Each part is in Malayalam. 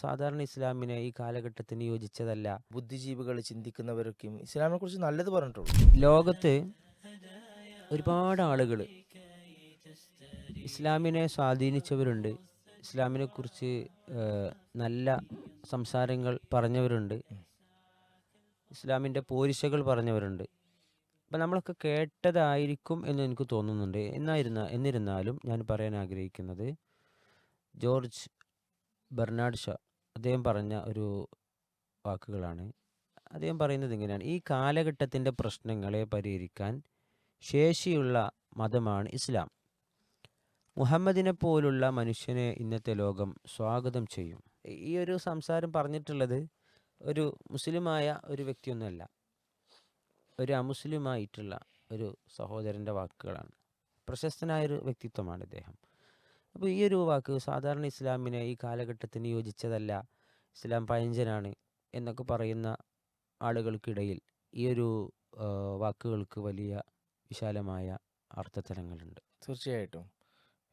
സാധാരണ ഇസ്ലാമിന് ഈ കാലഘട്ടത്തിന് യോജിച്ചതല്ല. ബുദ്ധിജീവികൾ ചിന്തിക്കുന്നവരൊക്കെയും ഇസ്ലാമിനെ കുറിച്ച് നല്ലത് പറഞ്ഞിട്ടുള്ളൂ. ലോകത്ത് ഒരുപാട് ആളുകൾ ഇസ്ലാമിനെ സ്വാധീനിച്ചവരുണ്ട്. ഇസ്ലാമിനെ കുറിച്ച് നല്ല സംസാരങ്ങൾ പറഞ്ഞവരുണ്ട്. ഇസ്ലാമിന്റെ പോരിശകൾ പറഞ്ഞവരുണ്ട്. അപ്പം നമ്മളൊക്കെ കേട്ടതായിരിക്കും എന്ന് എനിക്ക് തോന്നുന്നുണ്ട്. എന്നായിരുന്ന എന്നിരുന്നാലും ഞാൻ പറയാൻ ആഗ്രഹിക്കുന്നത് ജോർജ് ബെർണാഡ് ഷാ. അദ്ദേഹം പറഞ്ഞ ഒരു വാക്കുകളാണ്. അദ്ദേഹം പറയുന്നത് ഇങ്ങനെയാണ്. ഈ കാലഘട്ടത്തിന്റെ പ്രശ്നങ്ങളെ പരിഹരിക്കാൻ ശേഷിയുള്ള മതമാണ് ഇസ്ലാം. മുഹമ്മദിനെ പോലുള്ള മനുഷ്യനെ ഇന്നത്തെ ലോകം സ്വാഗതം ചെയ്യും. ഈ ഒരു സംസാരം പറഞ്ഞിട്ടുള്ളത് ഒരു മുസ്ലിമായ ഒരു വ്യക്തിയൊന്നുമല്ല ഒരു അമുസ്ലിമായിട്ടുള്ള ഒരു സഹോദരന്റെ വാക്കുകളാണ്. പ്രശസ്തനായൊരു വ്യക്തിത്വമാണ് ഇദ്ദേഹം. അപ്പോൾ ഈ ഒരു വാക്ക് സാധാരണ ഇസ്ലാമിനെ ഈ കാലഘട്ടത്തിന് യോജിച്ചതല്ല ഇസ്ലാം പഴഞ്ചനാണ് എന്നൊക്കെ പറയുന്ന ആളുകൾക്കിടയിൽ ഈ ഒരു വാക്കുകൾക്ക് വലിയ വിശാലമായ അർത്ഥതലങ്ങളുണ്ട് തീർച്ചയായിട്ടും.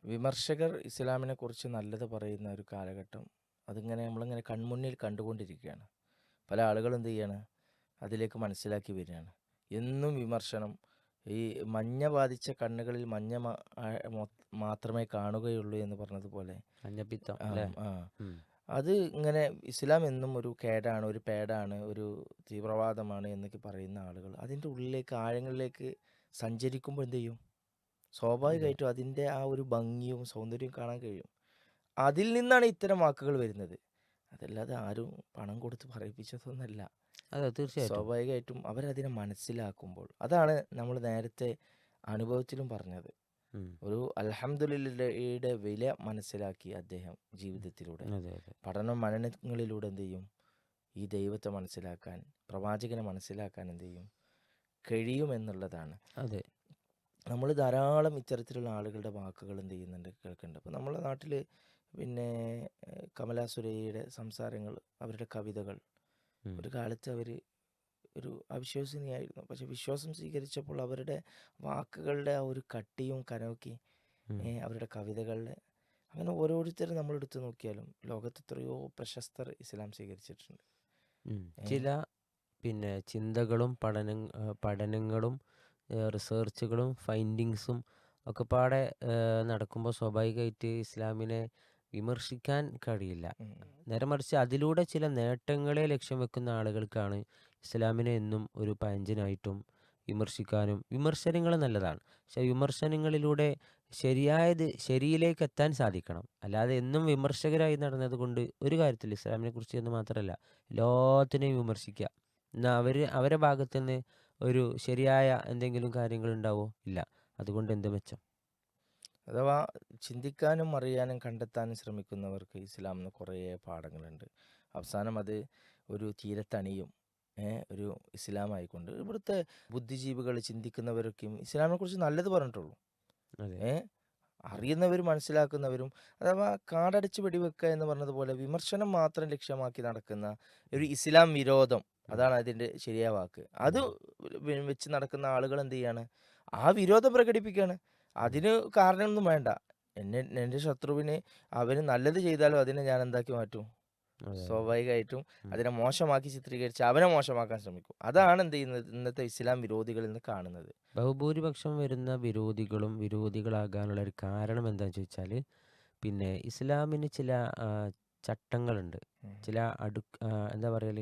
വിമർശകർ ഇസ്ലാമിനെ കുറിച്ച് നല്ലത് പറയുന്ന ഒരു കാലഘട്ടം അതിങ്ങനെ നമ്മളിങ്ങനെ കൺമുന്നിൽ കണ്ടുകൊണ്ടിരിക്കുകയാണ്. പല ആളുകളും എന്ത് ചെയ്യാണ്? അതിലേക്ക് മനസ്സിലാക്കി വരികയാണ്. എന്നും വിമർശനം. ഈ മഞ്ഞ ബാധിച്ച കണ്ണുകളിൽ മഞ്ഞ മാത്രമേ കാണുകയുള്ളൂ എന്ന് പറഞ്ഞതുപോലെ. മഞ്ഞപ്പിത്തം ആ, അല്ലേ? അത് ഇങ്ങനെ ഇസ്ലാം എന്നും ഒരു കേടാണ് ഒരു പേടാണ് ഒരു തീവ്രവാദമാണ് എന്നൊക്കെ പറയുന്ന ആളുകൾ അതിന്റെ ഉള്ളിലേക്ക് ആഴങ്ങളിലേക്ക് സഞ്ചരിക്കുമ്പോൾ എന്ത് ചെയ്യും? സ്വാഭാവികമായിട്ടും അതിന്റെ ആ ഒരു ഭംഗിയും സൗന്ദര്യവും കാണാൻ കഴിയും. അതിൽ നിന്നാണ് ഇത്തരം വാക്കുകൾ വരുന്നത്. അതല്ലാതെ ആരും പണം കൊടുത്ത് പറയിപ്പിച്ചതൊന്നല്ല. അതെ തീർച്ചയായിട്ടും. സ്വാഭാവികമായിട്ടും അവരതിനെ മനസ്സിലാക്കുമ്പോൾ അതാണ് നമ്മൾ നേരത്തെ അനുഭവത്തിലും പറഞ്ഞത്. ഒരു അലഹമുല്ലയുടെ വില മനസ്സിലാക്കി അദ്ദേഹം ജീവിതത്തിലൂടെ. പഠന മനനങ്ങളിലൂടെ എന്ത് ചെയ്യും? ഈ ദൈവത്തെ മനസ്സിലാക്കാൻ പ്രവാചകനെ മനസ്സിലാക്കാൻ എന്ത് ചെയ്യും? കഴിയുമെന്നുള്ളതാണ് അതെ. നമ്മൾ ധാരാളം ഇത്തരത്തിലുള്ള ആളുകളുടെ വാക്കുകൾ എന്ത് ചെയ്യുന്നുണ്ട് കേൾക്കുന്നുണ്ട്. അപ്പോൾ നമ്മളെ നാട്ടിൽ പിന്നെ ഏഹ്, കമലാ സുരയ്യയുടെ സംസാരങ്ങൾ അവരുടെ കവിതകൾ. ഒരു കാലത്ത് അവർ ഒരു അവിശ്വസനീയായിരുന്നു. പക്ഷെ വിശ്വാസം സ്വീകരിച്ചപ്പോൾ അവരുടെ വാക്കുകളുടെ ആ ഒരു കട്ടിയും കനമൊക്കെ ഉം. അവരുടെ കവിതകളിലെ അങ്ങനെ ഓരോരുത്തരും നമ്മൾ എടുത്തു നോക്കിയാലും ലോകത്ത് എത്രയോ പ്രശസ്തർ ഇസ്ലാം സ്വീകരിച്ചിട്ടുണ്ട്. ചില പിന്നെ ചിന്തകളും പഠന പഠനങ്ങളും റിസർച്ചുകളും ഫൈൻഡിങ്സും ഒക്കെ പാടെ നടക്കുമ്പോൾ സ്വാഭാവികമായിട്ട് ഇസ്ലാമിനെ വിമർശിക്കാൻ കഴിയില്ല. നേരെ മറിച്ച് അതിലൂടെ ചില നേട്ടങ്ങളെ ലക്ഷ്യം വെക്കുന്ന ആളുകൾക്കാണ് ഇസ്ലാമിനെ എന്നും ഒരു പഴഞ്ചനായിട്ടും വിമർശിക്കാനും വിമർശനങ്ങൾ നല്ലതാണ്. പക്ഷെ വിമർശനങ്ങളിലൂടെ ശരിയായത് ശരിയിലേക്ക് എത്താൻ സാധിക്കണം. അല്ലാതെ എന്നും വിമർശകരായി നടന്നത് കൊണ്ട് ഒരു കാര്യത്തിൽ ഇസ്ലാമിനെ കുറിച്ച് എന്ന് മാത്രമല്ല എല്ലാത്തിനെയും വിമർശിക്കുക. എന്നാൽ അവർ അവരെ ഭാഗത്തു നിന്ന് ഒരു ശരിയായ എന്തെങ്കിലും കാര്യങ്ങൾ ഉണ്ടാവോ? ഇല്ല. അതുകൊണ്ട് എന്ത് മെച്ചം? അഥവാ ചിന്തിക്കാനും അറിയാനും കണ്ടെത്താനും ശ്രമിക്കുന്നവർക്ക് ഇസ്ലാമിന് കുറേ പാഠങ്ങളുണ്ട്. അവസാനം അത് ഒരു തീരത്തണിയും ഒരു ഇസ്ലാമായിക്കൊണ്ട്. ഇവിടുത്തെ ബുദ്ധിജീവികൾ ചിന്തിക്കുന്നവരൊക്കെയും ഇസ്ലാമിനെ കുറിച്ച് നല്ലത് പറഞ്ഞിട്ടുള്ളൂ. ഏ അറിയുന്നവരും മനസ്സിലാക്കുന്നവരും അഥവാ കാടടിച്ച് വെടിവെക്കുക എന്ന് പറഞ്ഞതുപോലെ വിമർശനം മാത്രം ലക്ഷ്യമാക്കി നടക്കുന്ന ഒരു ഇസ്ലാം വിരോധം അതാണ് അതിന്റെ ശരിയായ വാക്ക്. അത് വെച്ച് നടക്കുന്ന ആളുകൾ എന്ത് ചെയ്യാണ്? ആ വിരോധം പ്രകടിപ്പിക്കുകയാണ്. അതിന് കാരണമൊന്നും വേണ്ട. എന്നെ എന്റെ ശത്രുവിനെ അവന് നല്ലത് ചെയ്താലും അതിനെ ഞാൻ എന്താക്കി മാറ്റും? സ്വാഭാവികമായിട്ടും. അതിനെ മോശമാക്കി ചിത്രീകരിച്ച് അവനെ മോശമാക്കാൻ ശ്രമിക്കും. അതാണ് എന്ത് ചെയ്യുന്നത്? ഇന്നത്തെ ഇസ്ലാം വിരോധികളിൽ നിന്ന് കാണുന്നത്. ബഹുഭൂരിപക്ഷം വരുന്ന വിരോധികളും വിരോധികളാകാനുള്ള ഒരു കാരണം എന്താണെന്ന് ചോദിച്ചാൽ പിന്നെ ഇസ്ലാമിന് ചില ചട്ടങ്ങളുണ്ട്. ചില അടു എന്താ പറയൽ?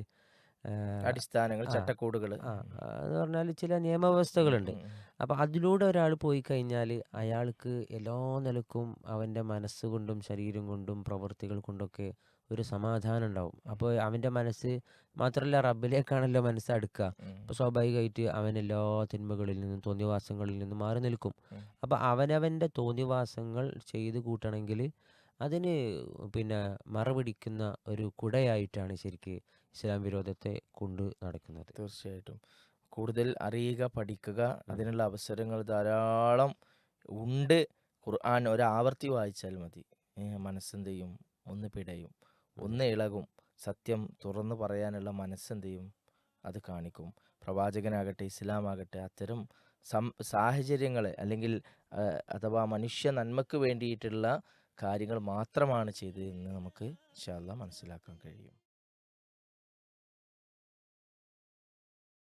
അടിസ്ഥാനങ്ങൾ ചട്ടക്കൂടുകൾ എന്ന് പറഞ്ഞാൽ ചില നിയമവ്യവസ്ഥകളുണ്ട്. അപ്പോൾ അതിലൂടെ ഒരാൾ പോയി കഴിഞ്ഞാൽ അയാൾക്ക് എല്ലാ നിലക്കും അവന്റെ മനസ്സുകൊണ്ടും ശരീരം കൊണ്ടും പ്രവൃത്തികൾ കൊണ്ടൊക്കെ ഒരു സമാധാനം ഉണ്ടാവും. അപ്പോൾ അവന്റെ മനസ്സ് മാത്രമല്ല റബ്ബിലേക്കാണല്ലോ മനസ്സ് അടുക്കുക. അപ്പോൾ സ്വാഭാവികമായിട്ട് അവൻ എല്ലാ തിന്മകളിൽ നിന്നും തോന്നിവാസങ്ങളിൽ നിന്നും മാറി നിൽക്കും. അപ്പോൾ അവനവന്റെ തോന്നിവാസങ്ങൾ ചെയ്ത് കൂട്ടണമെങ്കിൽ അതിന് പിന്നെ മറപിടിക്കുന്ന ഒരു കുടയായിട്ടാണ് ശരിക്ക് ഇസ്ലാം വിരോധത്തെ കൊണ്ട് നടക്കുന്നത്. തീർച്ചയായിട്ടും. കൂടുതൽ അറിയുക പഠിക്കുക അതിനുള്ള അവസരങ്ങൾ ധാരാളം ഉണ്ട്. ഖുർആൻ ഒരാവർത്തി വായിച്ചാൽ മതി. മനസ്സെന്ത് ചെയ്യും? ഒന്ന് പിടയും. ഒന്ന് ഇളകും. സത്യം തുറന്നു പറയാനുള്ള മനസ്സെന്ത് ചെയ്യും അത് കാണിക്കും. പ്രവാചകനാകട്ടെ ഇസ്ലാമാകട്ടെ അത്തരം സം സാഹചര്യങ്ങളെ അല്ലെങ്കിൽ അഥവാ മനുഷ്യ നന്മക്ക് വേണ്ടിയിട്ടുള്ള കാര്യങ്ങൾ മാത്രമാണ് ചെയ്തതെന്ന് നമുക്ക് ഇൻഷാല്ല മനസ്സിലാക്കാൻ കഴിയും.